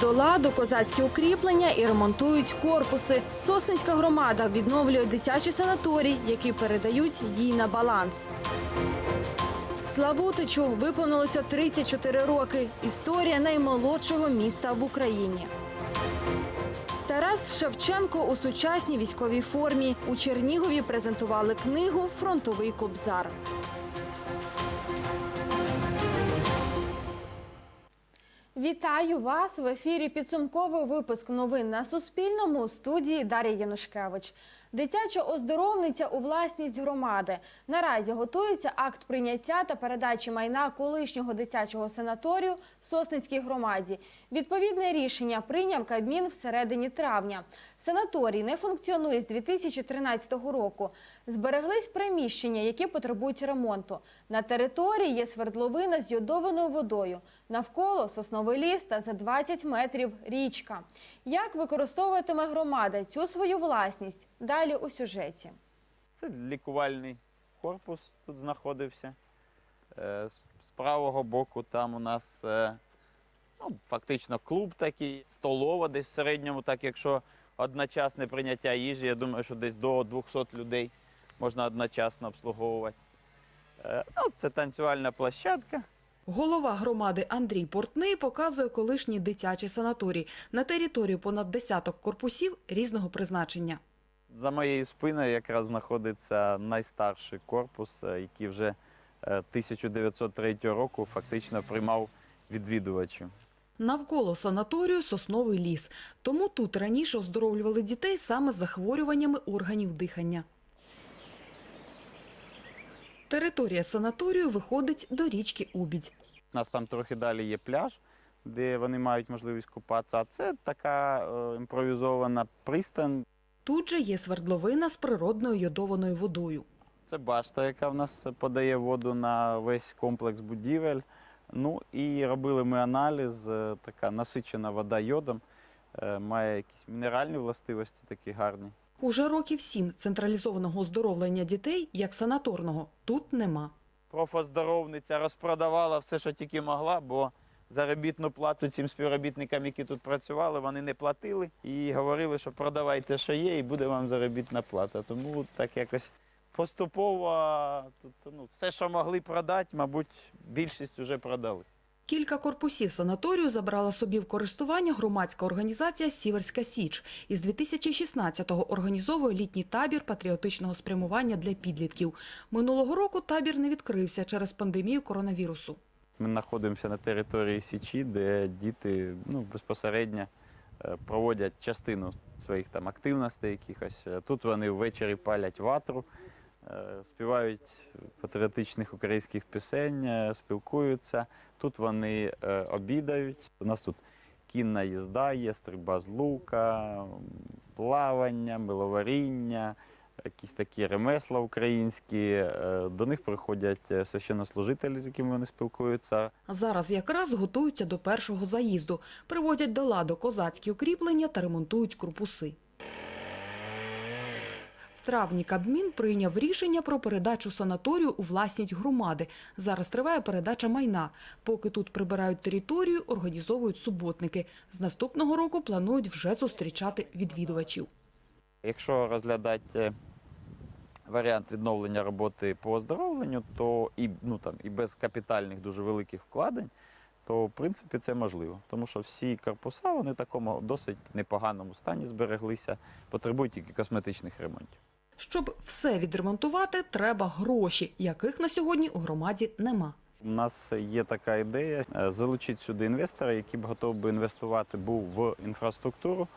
До ладу козацькі укріплення і ремонтують корпуси. Сосницька громада відновлює дитячий санаторій, який передають їй на баланс. Славутичу виповнилося 34 роки. Історія наймолодшого міста в Україні. Тарас Шевченко у сучасній військовій формі. У Чернігові презентували книгу Фронтовий кобзар. Вітаю вас в ефірі. Підсумковий випуск новин на Суспільному у студії Дар'я Янушкевич. Дитяча оздоровниця у власність громади. Наразі готується акт прийняття та передачі майна колишнього дитячого санаторію Сосницькій громаді. Відповідне рішення прийняв Кабмін всередині травня. Санаторій не функціонує з 2013 року. Збереглись приміщення, які потребують ремонту. На території є свердловина з йодованою водою. Навколо сосновий ліс та за 20 метрів річка. Як використовуватиме громада цю свою власність? Далі у сюжеті. Це лікувальний корпус тут знаходився. Е, З з правого боку там у нас е, ну, фактично клуб такий, столова десь в середньому, так якщо одночасне прийняття їжі, я думаю, що десь до 200 людей можна одночасно обслуговувати. Е, Ну, це танцювальна площадка. Голова громади Андрій Портний показує колишній дитячий санаторій на території понад десяток корпусів різного призначення. За моєю спиною якраз знаходиться найстарший корпус, е, який вже е, 1903 року фактично приймав відвідувачів. Навколо санаторію сосновий ліс. Тому тут раніше оздоровлювали дітей саме з захворюваннями органів дихання. Територія санаторію виходить до річки Убідь. У нас там трохи далі є пляж, де вони мають можливість купатися. А це така е, імпровізована пристань. Тут же є свердловина з природною йодованою водою. Це башта, яка в нас подає воду на весь комплекс будівель. Ну і робили ми аналіз. е, Така насичена вода йодом, е, має якісь мінеральні властивості такі гарні. Уже років сім централізованого оздоровлення дітей, як санаторного, тут нема. Профоздоровниця розпродавала все, що тільки могла, бо заробітну плату цим співробітникам, які тут працювали, вони не платили і говорили, що продавайте, що є, і буде вам заробітна плата. Тому так якось поступово тут, ну, все, що могли продати, мабуть, більшість вже продали. Кілька корпусів санаторію забрала собі в користування громадська організація Сіверська Січ. Із 2016-го організовує літній табір патріотичного спрямування для підлітків. Минулого року табір не відкрився через пандемію коронавірусу. Ми знаходимося на території Січі, де діти ну, безпосередньо е, проводять частину своїх там активностей якихось. Е, Тут вони ввечері палять ватру, е, співають патріотичних українських пісень, спілкуються. Тут вони обідають. У нас тут кінна їзда є, стрільба з лука, плавання, миловаріння якісь такі ремесла українські. Е, До них приходять е, священнослужителі, з якими вони спілкуються. Зараз якраз готуються до першого заїзду, приводять до ладу козацькі укріплення та ремонтують корпуси. В травні Кабмін прийняв рішення про передачу санаторію у власність громади. Зараз триває передача майна. Поки тут прибирають територію, організовують суботники. З наступного року планують вже зустрічати відвідувачів. Якщо розглядати е, варіант відновлення роботи по оздоровленню, то і, ну, там, і без капітальних дуже великих вкладень, то в принципі це можливо. Тому що всі корпуса вони в такому досить непоганому стані збереглися, потребують тільки косметичних ремонтів. Щоб все відремонтувати, треба гроші, яких на сьогодні у громаді нема. У нас є така ідея е, залучити сюди інвестора, який б готов би інвестувати був в інфраструктуру.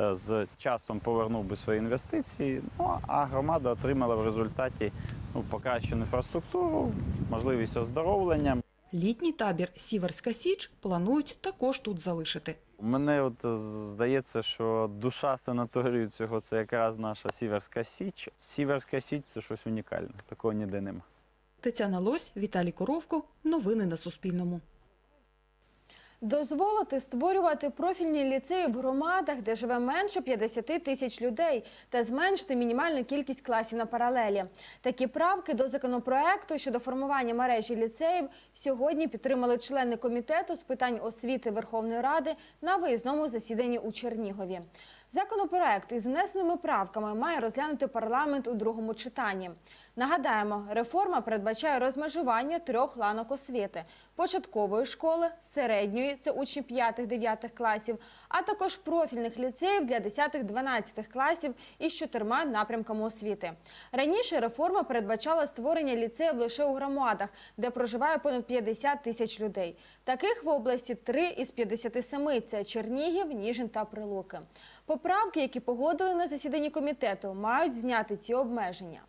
Е, З часом повернув би свої інвестиції, ну а громада отримала в результаті ну, покращену інфраструктуру, можливість оздоровлення. Літній табір Сіверська Січ планують також тут залишити. Мене от е, здається, що душа санаторію цього це якраз наша Сіверська Січ. Сіверська Січ це щось унікальне, такого ніде нема. Тетяна Лось, Віталій Коровко. Новини на Суспільному. Дозволити створювати профільні ліцеї в громадах, де живе менше 50 тисяч людей, та зменшити мінімальну кількість класів на паралелі. Такі правки до законопроекту щодо формування мережі ліцеїв сьогодні підтримали члени комітету з питань освіти Верховної Ради на виїзному засіданні у Чернігові. Законопроект із внесеними правками має розглянути парламент у другому читанні. Нагадаємо, реформа передбачає розмежування трьох ланок освіти: початкової школи, середньої це учні 5-9 класів, а також профільних ліцеїв для 10-12 класів із чотирма напрямками освіти. Раніше реформа передбачала створення ліцеїв лише у громадах, де проживає понад 50 тисяч людей. Таких в області три із 57 – це Чернігів, Ніжин та Прилуки. Поправки, які погодили на засіданні комітету, мають зняти ці обмеження.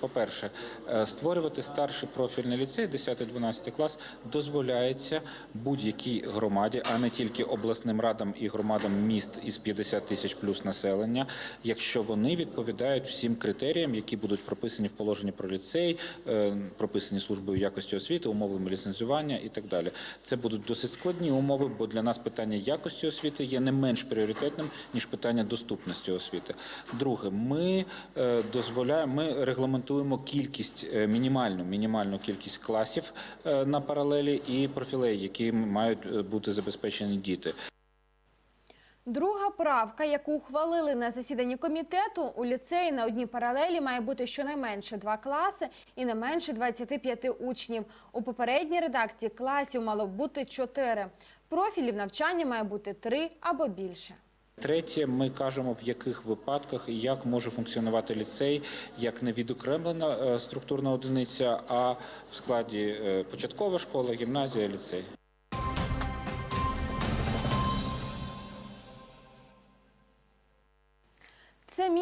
По-перше, е, створювати старший профільний ліцей, 10-12 клас, дозволяється будь-якій громаді, а не тільки обласним радам і громадам міст із 50 тисяч плюс населення, якщо вони відповідають всім критеріям, які будуть прописані в положенні про ліцей, е, прописані службою якості освіти, умовами ліцензування і так далі. Це будуть досить складні умови, бо для нас питання якості освіти є не менш пріоритетним ніж питання доступності освіти. Друге, ми е, дозволяємо, ми регламентуємо кількість е, мінімальну мінімальну кількість класів е, на паралелі і профілей, які мають е, бути забезпечені діти. Друга правка, яку ухвалили на засіданні комітету, у ліцеї на одній паралелі має бути щонайменше два класи і не менше 25 учнів. У попередній редакції класів мало б бути чотири. Профілів навчання має бути три або більше. Третє, ми кажемо, в яких випадках і як може функціонувати ліцей як не відокремлена е, структурна одиниця, а в складі е, початкова школа, гімназія, ліцей.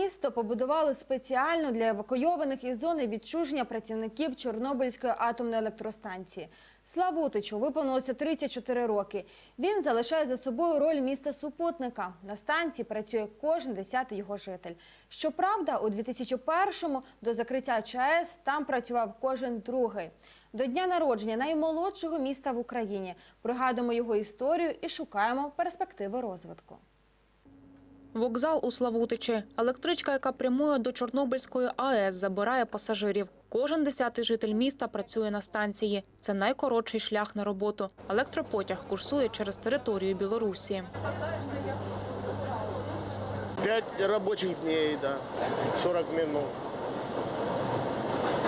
Місто побудували спеціально для евакуйованих із зони відчуження працівників Чорнобильської атомної електростанції. Славутичу виповнилося 34 роки. Він залишає за собою роль міста супутника. На станції працює кожен десятий його житель. Щоправда, у 2001-му до закриття ЧАЕС там працював кожен другий. До дня народження наймолодшого міста в Україні пригадуємо його історію і шукаємо перспективи розвитку. Вокзал у Славутичі. Електричка, яка прямує до Чорнобильської АЕС, забирає пасажирів. Кожен десятий житель міста працює на станції. Це найкоротший шлях на роботу. Електропотяг курсує через територію Білорусі. Пять робочих днів, да, 40 минут.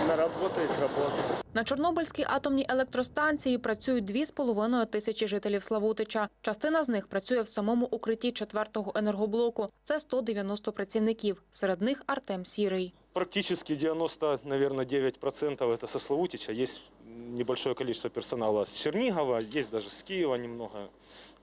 На работу и с работы. На Чорнобильській атомній електростанції працюють 2,5 тисячі жителів Славутича. Частина з них працює в самому укритті четвертого енергоблоку. Це 190 працівників. Серед них Артем Сірий. Практически 90, наверное, 9% это со Славутича. Есть небольшое количество персонала с Чернигова, есть даже с Киева немного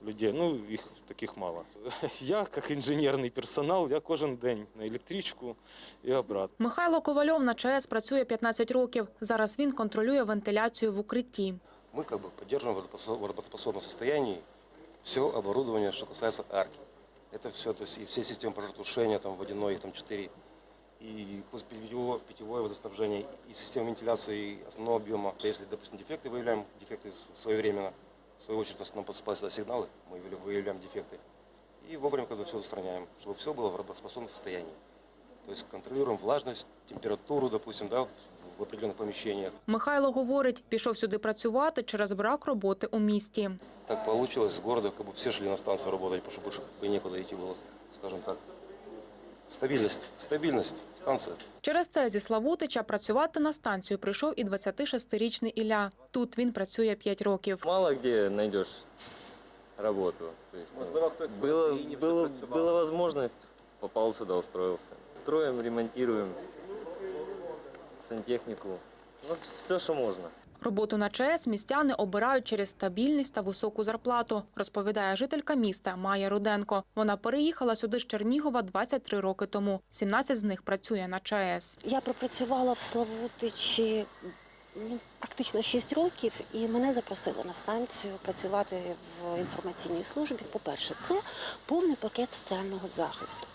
людей. Ну, их таких мало. Я, как инженерный персонал, я кожен день на электричку и обратно. Михайло Ковальов на ЧАЕС працює 15 років. Зараз він контролює вентиляцію в укритті. мы как бы поддерживаем в работоспособ- в работоспособном состоянии все оборудование, что касается арки. Это все, то есть и все системы пожаротушения, там водяной, их там 4, и плюс питьевое, питьевое водоснабжение, и система вентиляции основного объема. Если, допустим, дефекты выявляем, дефекты своевременно, в свою очередь нас- нам поступают сюда сигналы, мы выявля- выявляем дефекты, и вовремя как бы все устраняем, чтобы все было в работоспособном состоянии. То есть контролируем влажность, температуру, допустим, да, в, в определенных помещениях. Михайло говорить, пішов сюди працювати через брак роботи у місті. Так получилось, с города как бы все шли на станцию работать, потому что больше как бы некуда идти было, скажем так. Стабильность, стабильность, станция. Через це зі Славутича працювати на станцію прийшов і 26-річний Ілля. Тут він працює 5 років. Мало где найдешь работу. То есть, ну, было, было, была возможность, попал сюда, устроился. Строим, ремонтируем сантехнику. Ну, все, что можно. Роботу на ЧАЕС містяни обирають через стабільність та високу зарплату, розповідає жителька міста Майя Руденко. Вона переїхала сюди з Чернігова 23 роки тому. 17 з них працює на ЧАЕС. Я пропрацювала в Славутичі ну, практично 6 років, і мене запросили на станцію працювати в інформаційній службі. По-перше, це повний пакет соціального захисту.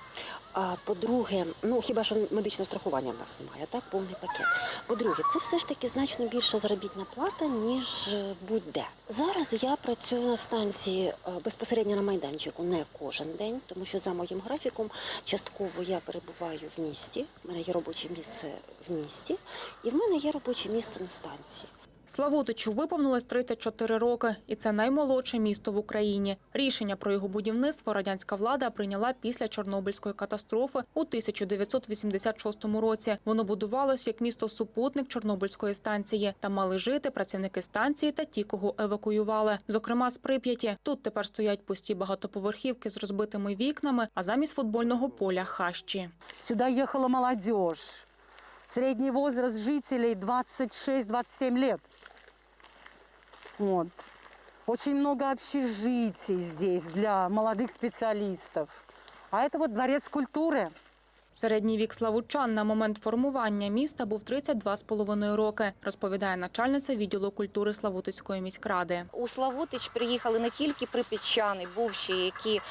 А по-друге, ну хіба що медичного страхування в нас немає, так повний пакет. По-друге, це все ж таки значно більша заробітна плата, ніж е, будь-де. Зараз я працюю на станції е, безпосередньо на майданчику не кожен день, тому що за моїм графіком частково я перебуваю в місті. У мене є робоче місце в місті, і в мене є робоче місце на станції. Славутичу виповнилось 34 роки, і це наймолодше місто в Україні. Рішення про його будівництво радянська влада прийняла після Чорнобильської катастрофи у 1986 році. Воно будувалось як місто-супутник Чорнобильської станції. Там мали жити працівники станції та ті, кого евакуювали. Зокрема, з Прип'яті. Тут тепер стоять пусті багатоповерхівки з розбитими вікнами, а замість футбольного поля хащі. Сюда ехала молодежь. Средний возраст жителей 26-27 лет. Вот. Очень много общежитий здесь для молодых специалистов. А это вот дворец культуры. Середній вік славучан на момент формування міста був 32,5 роки, розповідає начальниця відділу культури Славутицької міськради. У Славутич приїхали не тільки припічани, бувші, які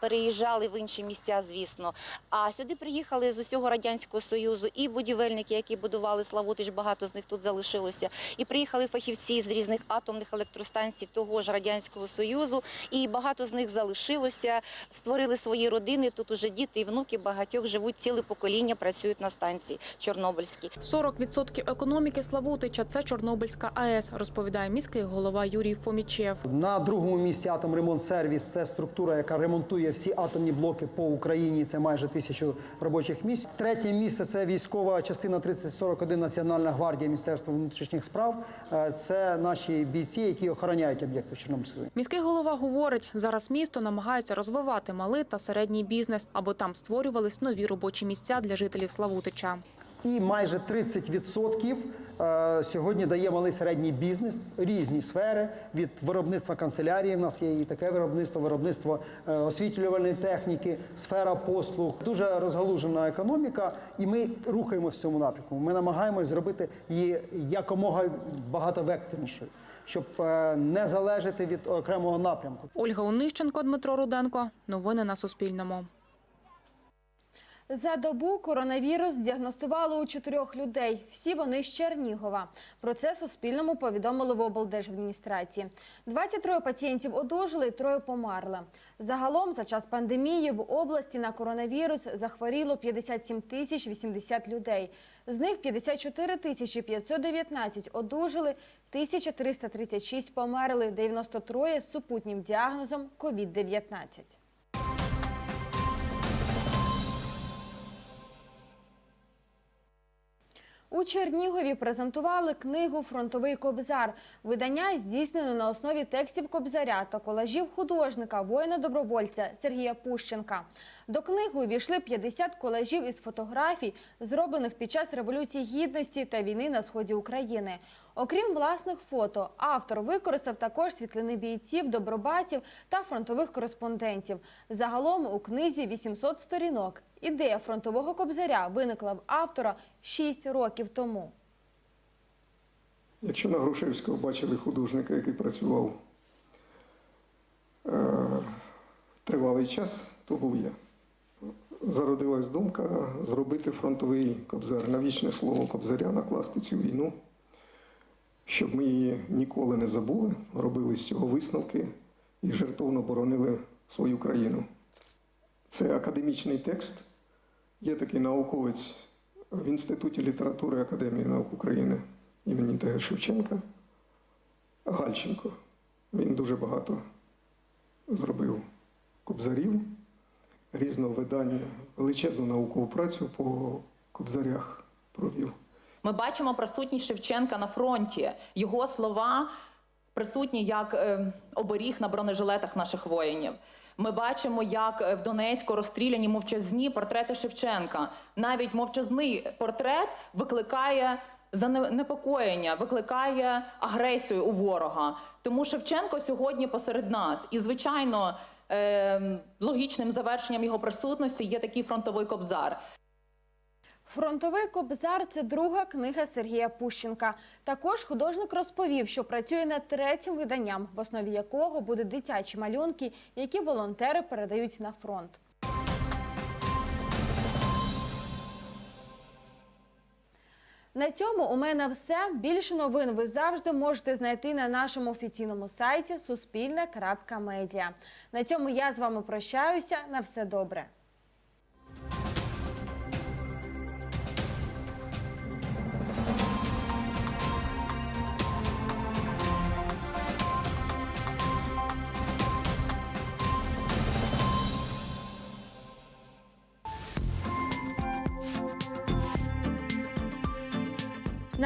переїжджали в інші місця, звісно. А сюди приїхали з усього радянського союзу і будівельники, які будували Славутич, багато з них тут залишилося. І приїхали фахівці з різних атомних електростанцій того ж радянського союзу. І багато з них залишилося, створили свої родини. Тут уже діти і внуки багатьох живуть ціле покоління, працюють на станції Чорнобильській. 40% економіки Славутича – це Чорнобильська АЕС, розповідає міський голова Юрій Фомічев. На другому місці «Атомремонтсервіс» – це структура, яка ремонтує всі атомні блоки по Україні. Це майже тисячу робочих місць. Третє місце це військова частина 3041 Національна гвардія Міністерства внутрішніх справ. Е, Це наші бійці, які охороняють об'єкти в Чорнобильській. Міський голова говорить, зараз місто намагається розвивати малий та середній бізнес, аби там створювались нові робочі місця для жителів Славутича. І майже 30% е, сьогодні дає малий середній бізнес, різні сфери від виробництва канцелярії. В нас є і таке виробництво, виробництво е, освітлювальної техніки, сфера послуг. Дуже розгалужена економіка, і ми рухаємося в цьому напрямку. Ми намагаємось зробити її якомога багатовекторнішою, щоб е, не залежати від окремого напрямку. Ольга Онищенко, Дмитро Руденко. Новини на Суспільному. За добу коронавірус діагностували у чотирьох людей. Всі вони з Чернігова. Про це Суспільному повідомили в облдержадміністрації. 23 пацієнтів одужали, троє померли. Загалом за час пандемії в області на коронавірус захворіло 57 тисяч 80 людей. З них 54 тисячі 519 одужали, 1336 померли, 93 з супутнім діагнозом COVID-19. У Чернігові презентували книгу Фронтовий кобзар. Видання здійснено на основі текстів кобзаря та колажів художника, воїна-добровольця Сергія Пущенка. До книги увійшли 50 колажів із фотографій, зроблених під час Революції Гідності та війни на сході України. Окрім власних фото, автор використав також світлини бійців, добробатів та фронтових кореспондентів. Загалом у книзі 800 сторінок. Ідея фронтового кобзаря виникла в автора 6 років тому. Якщо на Грушевського бачили художника, який працював е, тривалий час, то був я. Зародилась думка зробити фронтовий кобзар, на вічне слово кобзаря, накласти цю війну, щоб ми її ніколи не забули, робили з цього висновки і жертовно боронили свою країну. Це академічний текст. Є такий науковець в Інституті літератури Академії наук України імені Т.Г. Шевченка Гальченко. Він дуже багато зробив кобзарів, різного видання, величезну наукову працю по кобзарях провів. Ми бачимо присутність Шевченка на фронті. Його слова присутні як е, оберіг на бронежилетах наших воїнів. Ми бачимо, як е, в Донецьку розстріляні мовчазні портрети Шевченка. Навіть мовчазний портрет викликає занепокоєння, викликає агресію у ворога. Тому Шевченко сьогодні посеред нас. І, звичайно, е, логічним завершенням його присутності є такий фронтовий кобзар. Фронтовий кобзар це друга книга Сергія Пущенка. Також художник розповів, що працює над третім виданням, в основі якого будуть дитячі малюнки, які волонтери передають на фронт. На цьому у мене все. Більше новин ви завжди можете знайти на нашому офіційному сайті Суспільне.Медіа. На цьому я з вами прощаюся. На все добре.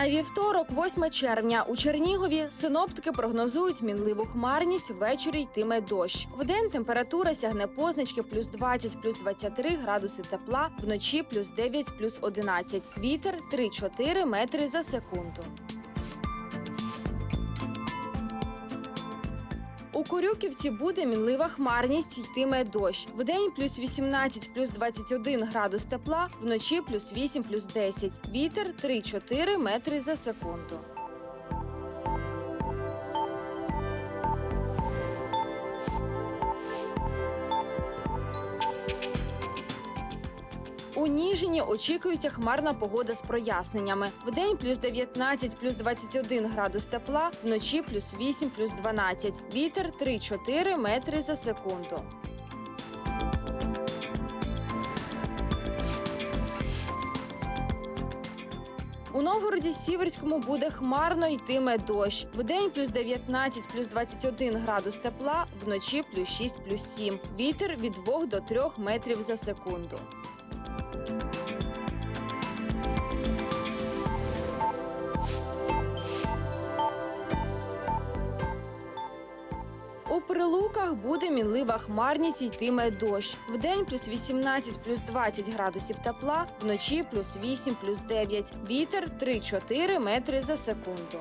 На вівторок, 8 червня, у Чернігові синоптики прогнозують мінливу хмарність. Ввечері йтиме дощ. Вдень температура сягне позначки плюс 20, плюс 23 градуси тепла, вночі плюс 9, плюс 11. Вітер 3-4 метри за секунду. У Корюківці буде мінлива хмарність, йтиме дощ. Вдень плюс 18, плюс 21 градус тепла, вночі плюс 8, плюс 10. Вітер 3-4 метри за секунду. У Ніжині очікується хмарна погода з проясненнями. Вдень плюс 19, плюс 21 градус тепла, вночі плюс 8, плюс 12. Вітер 3-4 метри за секунду. У Новгороді Сіверському буде хмарно йтиме дощ. Вдень плюс 19, плюс 21 градус тепла, вночі плюс 6, плюс 7. Вітер від 2 до 3 метрів за секунду. У Прилуках буде мінлива хмарність, і йтиме дощ. Вдень плюс 18, плюс 20 градусів тепла, вночі плюс 8, плюс 9. Вітер 3-4 метри за секунду.